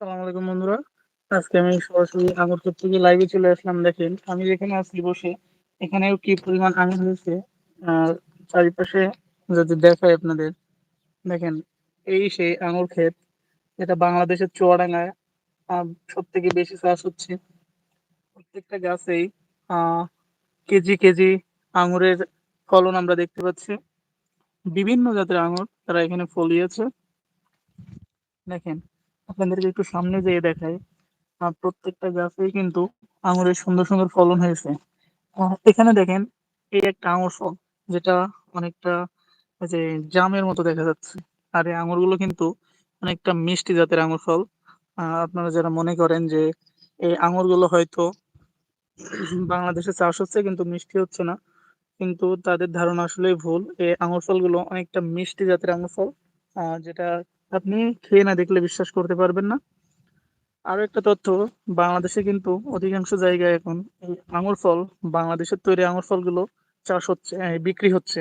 সালাম আলাইকুম বন্ধুরা। আজকে আমি সরাসরি আঙুর ক্ষেত থেকে লাইভে চলে আসলাম, দেখেন। আমি যেখানে আছি বসে, এখানেও কি পরিমাণ আঙুর হয়েছে? চারিপাশে যদি দেখাই আপনাদের, দেখেন, এই সেই আঙুর ক্ষেত এটা বাংলাদেশের চুয়াডাঙ্গায় সব থেকে বেশি চাষ হচ্ছে। প্রত্যেকটা গাছেই কেজি কেজি আঙুরের ফলন আমরা দেখতে পাচ্ছি। বিভিন্ন জাতের আঙুর তারা এখানে ফলিয়েছে। দেখেন আপনাদেরকে একটু সামনে যেয়ে দেখাই। প্রত্যেকটা গাছেই কিন্তু আঙুরের সুন্দর সুন্দর ফলন হয়েছে। এখানে দেখেন এই একটা আঙুর ফল, যেটা অনেকটা যে জামের মতো দেখা যাচ্ছে। আর এই আঙুরগুলো কিন্তু অনেকটা মিষ্টি জাতের আঙুর ফল। আপনারা যারা মনে করেন যে এই আঙুরগুলো হয়তো বাংলাদেশে চাষ হচ্ছে কিন্তু মিষ্টি হচ্ছে না, কিন্তু তাদের ধারণা আসলে ভুল। এই আঙুর ফলগুলো অনেকটা মিষ্টি জাতের আঙুর ফল যেটা আপনি খেয়ে না দেখলে বিশ্বাস করতে পারবেন না। আরও একটা তথ্য, বাংলাদেশে কিন্তু অধিকাংশ জায়গায় এখন এই আঙুর ফল, বাংলাদেশের তৈরি আঙুর ফলগুলো চাষ হচ্ছে বিক্রি হচ্ছে।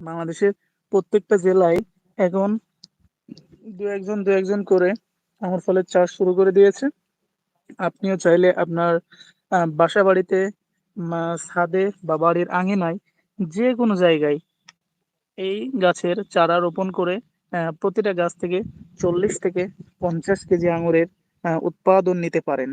বাংলাদেশের প্রত্যেকটা জেলায় এখন দু একজন দু একজন করে আঙুর ফলের চাষ শুরু করে দিয়েছে। আপনিও চাইলে আপনার বাসা বাড়িতে ছাদে বা বাড়ির আঙিনায় যে কোনো জায়গায় এই গাছের চারা রোপণ করে প্রতিটা গাছ থেকে চল্লিশ থেকে পঞ্চাশ কেজি আঙুরের উৎপাদন নিতে পারেন।